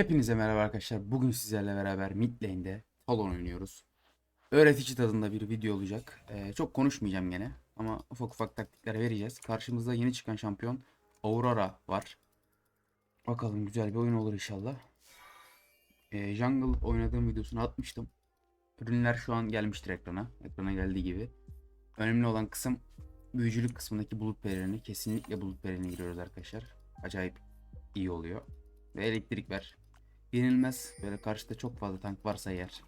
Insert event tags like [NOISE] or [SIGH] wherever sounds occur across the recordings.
Hepinize merhaba arkadaşlar. Bugün sizlerle beraber mid lane'de Talon oynuyoruz. Öğretici tadında bir video olacak. Ee, çok konuşmayacağım gene ama ufak ufak taktikler vereceğiz. Karşımızda yeni çıkan şampiyon Aurora var. Bakalım güzel bir oyun olur inşallah. Ee, Jungle oynadığım videosunu atmıştım. Ürünler şu an gelmiştir ekrana. Ekrana geldiği gibi. Önemli olan kısım büyücülük kısmındaki bulut pelerini. Kesinlikle bulut pelerini giriyoruz arkadaşlar. Acayip iyi oluyor. Ve elektrik ver. Yenilmez. Böyle karşıda çok fazla tank varsa eğer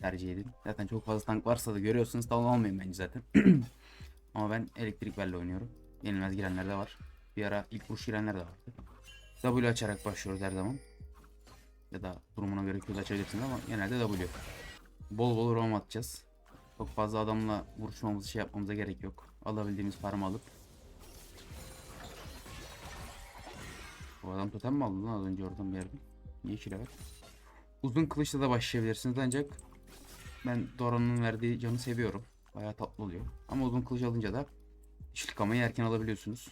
tercih edin. Zaten çok fazla tank varsa da görüyorsunuz tamam almayın bence zaten. [CLEARS THROAT] Ama ben elektrik verle oynuyorum. Yenilmez girenler de var. Bir ara ilk vuruş girenler de vardı. W açarak başlıyoruz her zaman. Ya da durumuna göre Q açabilirsiniz ama genelde W. Bol bol roam atacağız. Çok fazla adamla vuruşmamızı şey yapmamıza gerek yok. Alabildiğimiz farmı alıp Bu adam totem mi aldı lan az önce oradan bir yerden? Niye iki level? Uzun kılıçla da başlayabilirsiniz ancak ben Doran'ın verdiği canı seviyorum. Bayağı tatlı oluyor. Ama uzun kılıç alınca da işlik amayı erken alabiliyorsunuz.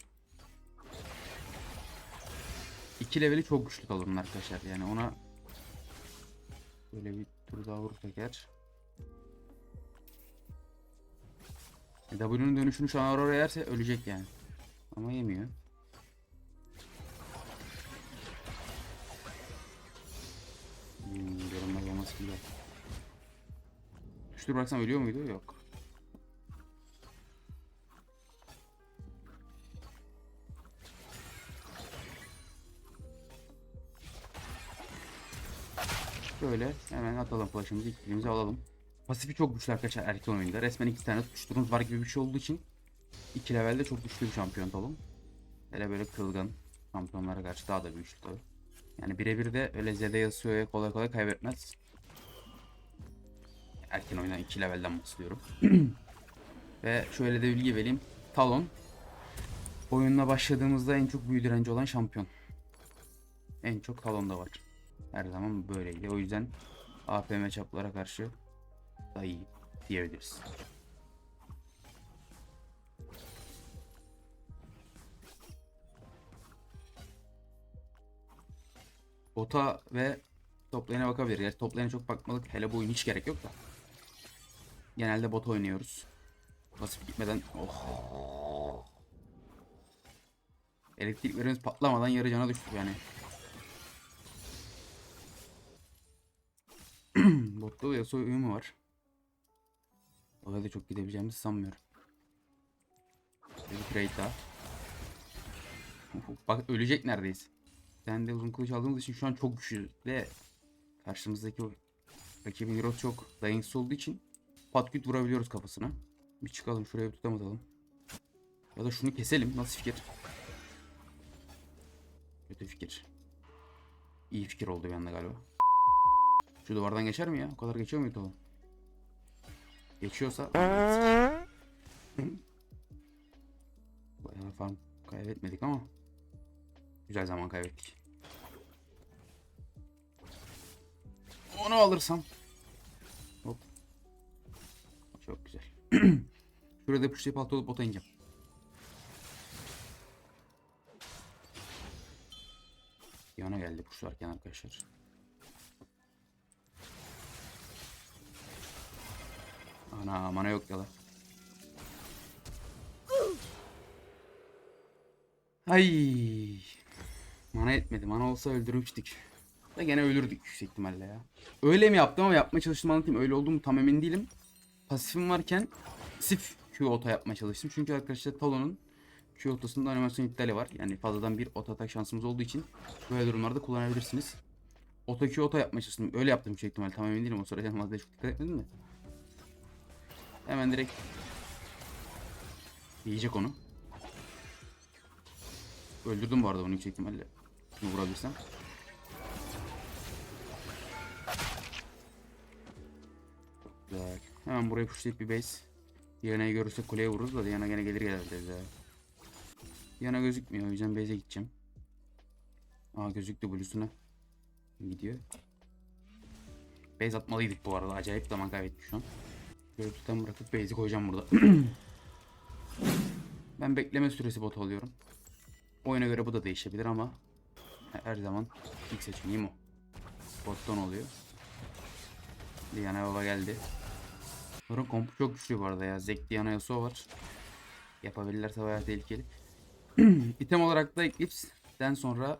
İki leveli çok güçlü Talon'un arkadaşlar. Yani ona böyle bir tur daha vurursak eğer. E, W'nun dönüşünü şu an Aurora yerse ölecek yani. Ama yemiyor. Hmm, görünmez olması güzel. Düştür bıraksam ölüyor muydu? Yok. Böyle hemen atalım flash'ımızı ilk kilimizi alalım. Pasifi çok güçlü arkadaşlar erken oyunda. Resmen iki tane tutuşturunuz var gibi bir şey olduğu için iki levelde çok güçlü bir şampiyon talım. Hele böyle kılgın şampiyonlara karşı daha da güçlü tabii. Yani birebir de öyle Z'de yazıyor kolay kolay kaybetmez. Erken oyundan 2 levelden bahsediyorum. [CLEARS THROAT] Ve şöyle de bilgi vereyim. Talon oyununa başladığımızda en çok büyü direnci olan şampiyon. En çok Talon'da var. Her zaman böyleydi. O yüzden AP matchup'lara karşı daha iyi diyebiliriz. Bota ve top lane'e bakabilir. Gerçi top lane'e çok bakmalık. Hele bu oyun hiç gerek yok da. Genelde bot oynuyoruz. Basıp gitmeden oh. Elektriklerimiz patlamadan yarı cana düştük yani. [CLEARS THROAT] Botta da Yasuo uyumu var. Oraya da çok gidebileceğimizi sanmıyorum. Bir trade daha. Bak ölecek neredeyiz. Ben uzun kılıç aldığımız için şu an çok güçlü ve karşımızdaki rakibin Heroes çok dayanıksız olduğu için patküt vurabiliyoruz kafasına. Bir çıkalım şuraya bir tutamatalım. Ya da şunu keselim. Nasıl fikir? Kötü fikir. İyi fikir oldu bir anda galiba. Şu duvardan geçer mi ya? O kadar geçiyor muydu oğlum? Geçiyorsa... Bayağı farm kaybetmedik ama Güzel zaman kaybettik. Onu alırsam. Hop. Çok güzel. [CLEARS THROAT] Şurada pushlayıp altı olup bota ineceğim. Yana geldi pushlarken arkadaşlar. Ana mana yok ya da. Ay. Mana etmedi. Mana olsa öldürmüştük. Da gene ölürdük yüksek ihtimalle ya. Öyle mi yaptım ama yapmaya çalıştım anlatayım. Öyle oldu mu tam emin değilim. Pasifim varken sif Q oto yapmaya çalıştım. Çünkü arkadaşlar Talon'un Q otosunda animasyon iptali var. Yani fazladan bir oto atak şansımız olduğu için böyle durumlarda kullanabilirsiniz. Oto Q oto yapmaya çalıştım. Öyle yaptım yüksek ihtimalle. Tam emin değilim. O sırada fazla çok dikkat etmedim de. Hemen direkt yiyecek onu. Öldürdüm bu arada bunu yüksek ihtimalle. Çok güzel. Hemen buraya pushlayıp bir base. Diyana'yı görürsek kuleye vururuz da Diana gene gelir gelir dedi. Diana gözükmüyor o yüzden base'e gideceğim. Aa gözüktü Blue'suna. Gidiyor. Base atmalıydık bu arada. Acayip zaman kaybettik şu an. Böyle bırakıp base'i koyacağım burada. [CLEARS THROAT] ben bekleme süresi bot alıyorum. Oyuna göre bu da değişebilir ama her zaman ilk seçeneğim o. Bottan oluyor. Diana baba geldi. Bunun kompu çok güçlü bu arada ya. Zek Diana Yasuo var. Yapabilirlerse bayağı tehlikeli. [CLEARS THROAT] İtem olarak da Eclipse'den sonra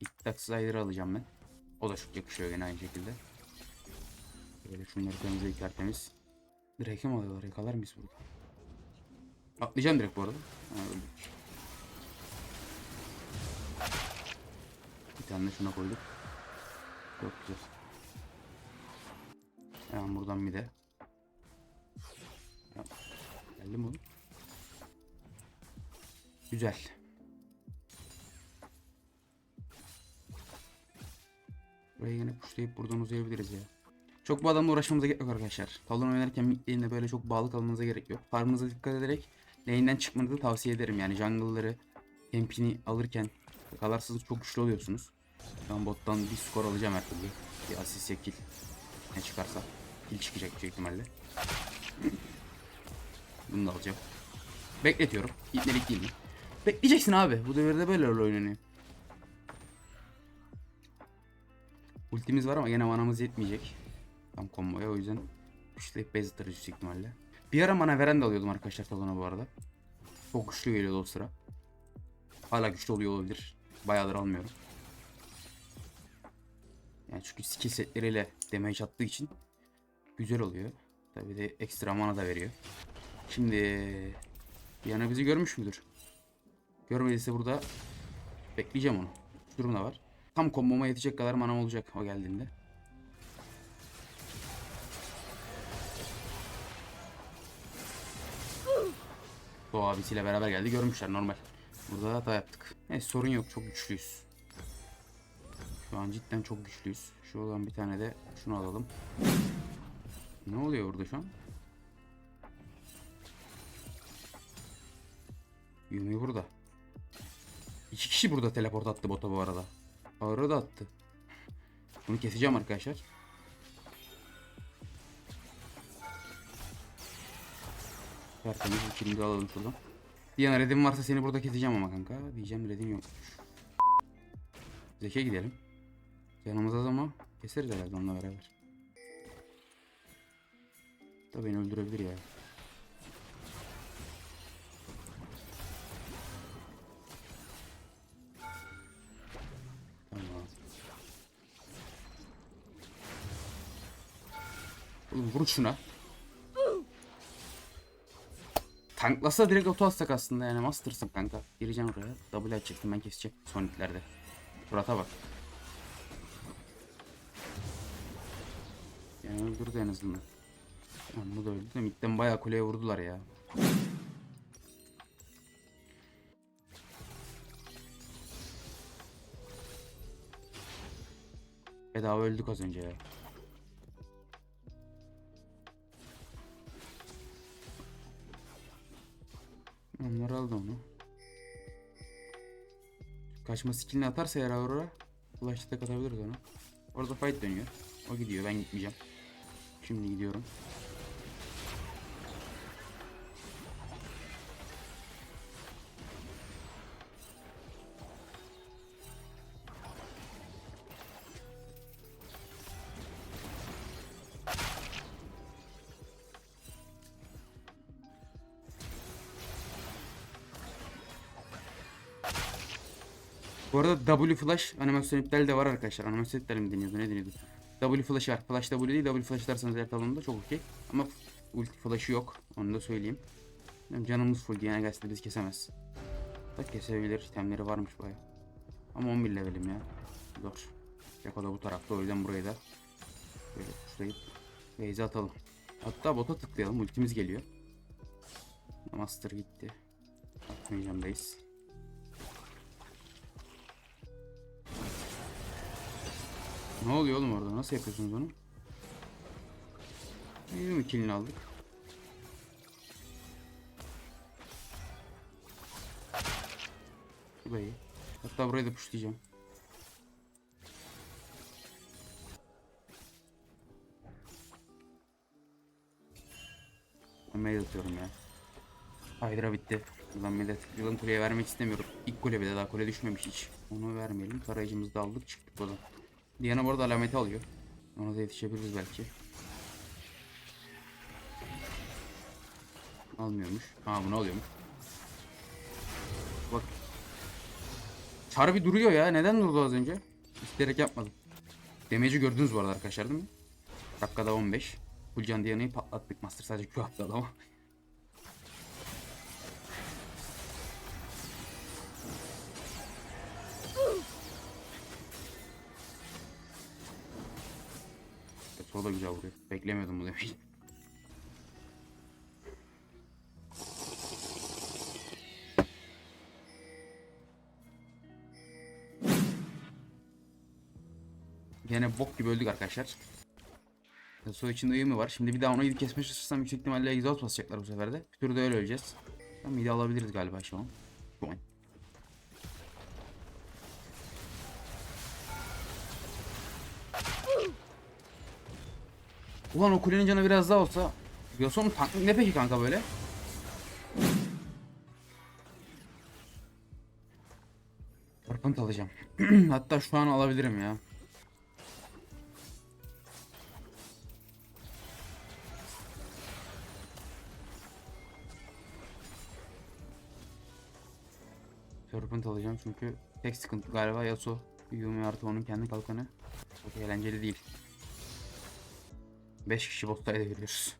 İttak Slider'ı alacağım ben. O da çok yakışıyor gene aynı şekilde. Böyle şunları temizle tertemiz. Direkt mi alıyorlar? Yakalar mıyız burada? Atlayacağım direkt bu arada. Ha. Bir tane de şuna koyduk. Çok güzel. Hemen buradan bir de. Ya, Geldi mi oğlum? Güzel. Burayı yine pushlayıp buradan uzayabiliriz ya. Çok bu adamla uğraşmamıza gerek yok arkadaşlar. Talon oynarken mid lane'de böyle çok bağlı kalmanıza gerek yok. Farmınıza dikkat ederek lane'den çıkmanızı tavsiye ederim. Yani jungle'ları tempini alırken kalarsınız çok güçlü oluyorsunuz. Ben bottan bir skor alacağım her türlü. Bir asist ya kill. Ne çıkarsa. Kill çıkacak büyük ihtimalle. [LAUGHS] Bunu da alacağım. Bekletiyorum. İtmelik değil mi? Bekleyeceksin abi. Bu devirde böyle oynanıyor. Ultimiz var ama gene manamız yetmeyecek. Tam komboya o yüzden güçleyip base atarız yüksek ihtimalle. Bir ara mana veren de alıyordum arkadaşlar talona bu arada. Çok güçlü geliyordu o sıra. Hala güçlü oluyor olabilir. Bayağıdır almıyorum. Yani çünkü skill setleriyle damage attığı için güzel oluyor. Tabi de ekstra mana da veriyor. Şimdi Yana bizi görmüş müdür? Görmediyse burada bekleyeceğim onu. Durum da var. Tam komboma yetecek kadar manam olacak o geldiğinde. Bu abisiyle beraber geldi görmüşler normal. Burada hata yaptık. Neyse sorun yok çok güçlüyüz. Şu an cidden çok güçlüyüz. Şu olan bir tane de şunu alalım. Ne oluyor burada şu an? Yumi burada. İki kişi burada teleport attı bota bu arada. Ağrı da attı. Bunu keseceğim arkadaşlar. Tertemiz bir alalım şuradan. Diana redin varsa seni burada keseceğim ama kanka. Diyeceğim redin yokmuş. Zeke gidelim. Yanımızda ama keseriz herhalde onunla beraber. Da beni öldürebilir ya. Vur şuna. Tanklasa direkt oto atsak aslında yani mastersın kanka. Gireceğim oraya. Double açacaktım ben keseceğim soniklerde. Surata bak. Yani öldürdü en azından. Tamam bu da öldü de midden bayağı kuleye vurdular ya. Bedava öldük az önce ya. Kaçma skillini atarsa eğer Aurora Flash'ta tek atabiliriz ona. Orada fight dönüyor. O gidiyor ben gitmeyeceğim. Şimdi gidiyorum. Bu arada W flash animasyon iptal de var arkadaşlar. Animasyon iptal mi deniyordu ne deniyordu? W flash var. Flash W değil W flash dersanız eğer talonunda çok okey. Ama ulti flash'ı yok. Onu da söyleyeyim. Benim canımız full yani gelse biz kesemez. Bak kesebilir. İtemleri varmış baya. Ama 11 levelim ya. Zor. Jacko da bu tarafta o yüzden burayı da böyle tuşlayıp base'e atalım. Hatta bota tıklayalım. Ultimiz geliyor. Master gitti. Atmayacağım base. Ne oluyor oğlum orada? Nasıl yapıyorsunuz onu? İyi mi kilini aldık? Bu da iyi. Hatta burayı da pushlayacağım. Mail atıyorum ya. Hydra bitti. Ulan medet. Yılın kuleye vermek istemiyorum. İlk kule bile daha kule düşmemiş hiç. Onu vermeyelim. Tarayıcımızı da aldık çıktık buradan. Diana bu arada alameti alıyor. Ona da yetişebiliriz belki. Almıyormuş. Ha bunu alıyormuş. Bak. Çar bir duruyor ya. Neden durdu az önce? İsteyerek yapmadım. Damage'i gördünüz bu arada arkadaşlar değil mi? Dakikada 15. Hulcan Diana'yı patlattık. Master sadece Q attı adama. [LAUGHS] Da güzel vuruyor. Beklemiyordum bu demeyi. Gene bok gibi öldük arkadaşlar. Su içinde uyumu var. Şimdi bir daha onu kesmeye çalışırsam yüksek ihtimalle egzoz basacaklar bu sefer de. Bir türlü de öyle öleceğiz. Mide alabiliriz galiba. Şu an. Ulan o kulenin canı biraz daha olsa. Yasuo'nun tanklık ne peki kanka böyle? Çarpıntı alacağım. [CLEARS THROAT] Hatta şu an alabilirim ya. Serpent alacağım çünkü tek sıkıntı galiba Yasuo. Yumi artı onun kendi kalkanı. Çok eğlenceli değil. 5 kişi boss'ta edebiliyoruz.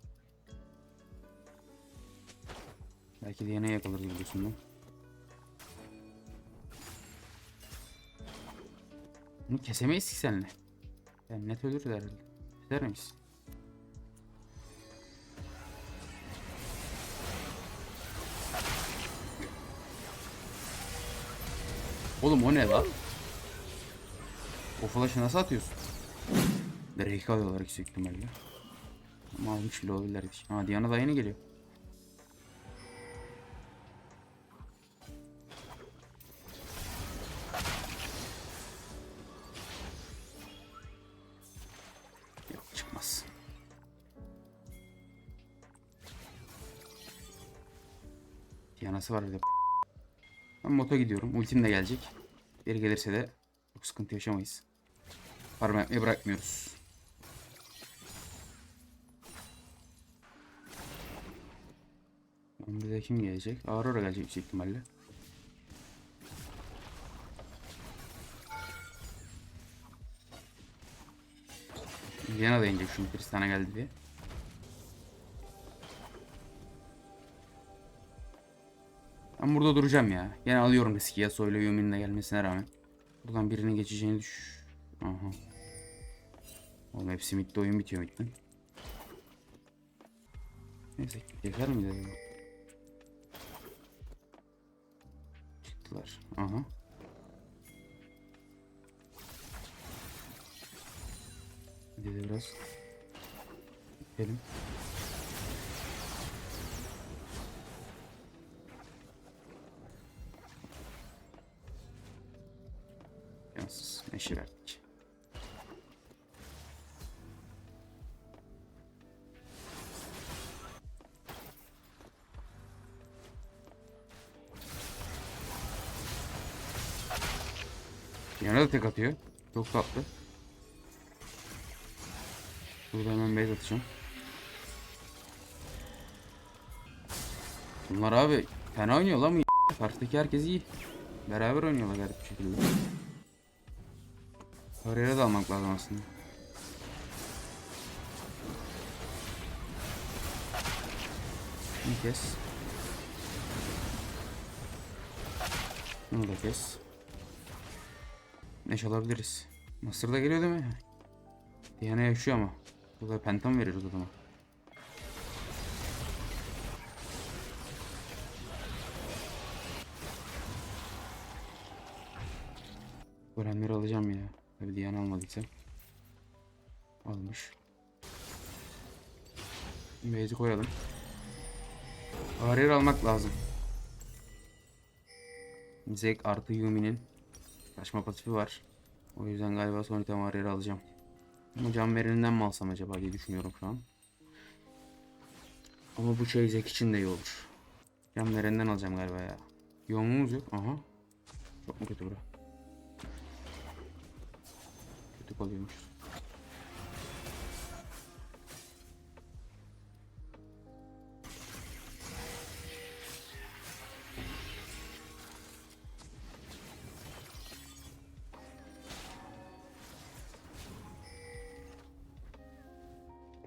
Belki Diana'ya yakalarız videosunda. Bunu kesemeyiz ki seninle. Yani net ölürüz herhalde. Keser miyiz? Oğlum o ne lan? O flash'ı nasıl atıyorsun? Drake alıyorlar yüksek ihtimalle. Ama almış bile olabilirler. Ha Diana da yeni geliyor. Yok çıkmaz. Diana'sı var bir. Ben moto gidiyorum. Ultim de gelecek. Geri gelirse de çok sıkıntı yaşamayız. Farm yapmayı bırakmıyoruz. Bize kim gelecek? Aurora gelecek yüksek ihtimalle. Diana da inecek çünkü Tristan'a geldi diye. Ben burada duracağım ya. Gene alıyorum riski Yasuo ile Yumi'nin gelmesine rağmen. Buradan birinin geçeceğini düş... Aha. Oğlum hepsi midde oyun bitiyor midden. Neyse yeter mi dedi? Çıktılar. Aha. Dedi biraz. Gidelim. Yansız. Neşe verdik. Da tek atıyor. Çok tatlı. Burada hemen base atacağım. Bunlar abi fena oynuyor lan bu Karşıdaki herkes iyi. Beraber oynuyorlar garip bir şekilde. Oraya da almak lazım aslında. Bir kes. Bunu da kes. Neş alabiliriz. Mısır da geliyor değil mi? Diana yaşıyor ama. Burada pentam veririz o zaman. Golemleri alacağım ya. Tabi Diana almadıysa. Almış. Base'i koyalım. Bariyer almak lazım. Zek artı Yumi'nin Kaçma pasifi var. O yüzden galiba son item alacağım. Ama can vereninden mi alsam acaba diye düşünüyorum şu an. Ama bu şey Zek için de iyi olur. Can vereninden alacağım galiba ya. Yoğunluğumuz yok. Aha. Çok mu kötü bura? Kötü taktik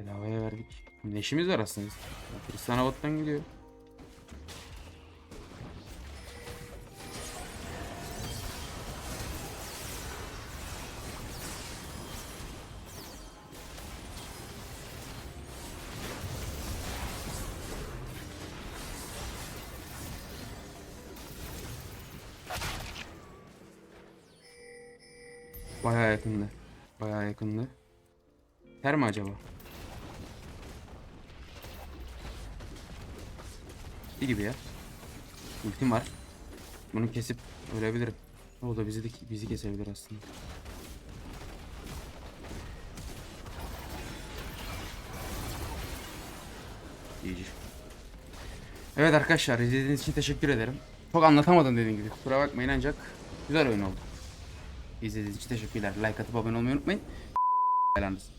Bedavaya verdik. Neşimiz var aslında. Tristan Avot'tan gidiyor. Bayağı yakındı. Bayağı yakındı. Ter mi acaba? İyi gibi ya. Ultim var. Bunu kesip ölebilirim. O da bizi de, bizi kesebilir aslında. İyice. Evet arkadaşlar izlediğiniz için teşekkür ederim. Çok anlatamadım dediğim gibi. Kusura bakmayın ancak güzel oyun oldu. İzlediğiniz için teşekkürler. Like atıp abone olmayı unutmayın. Belanız.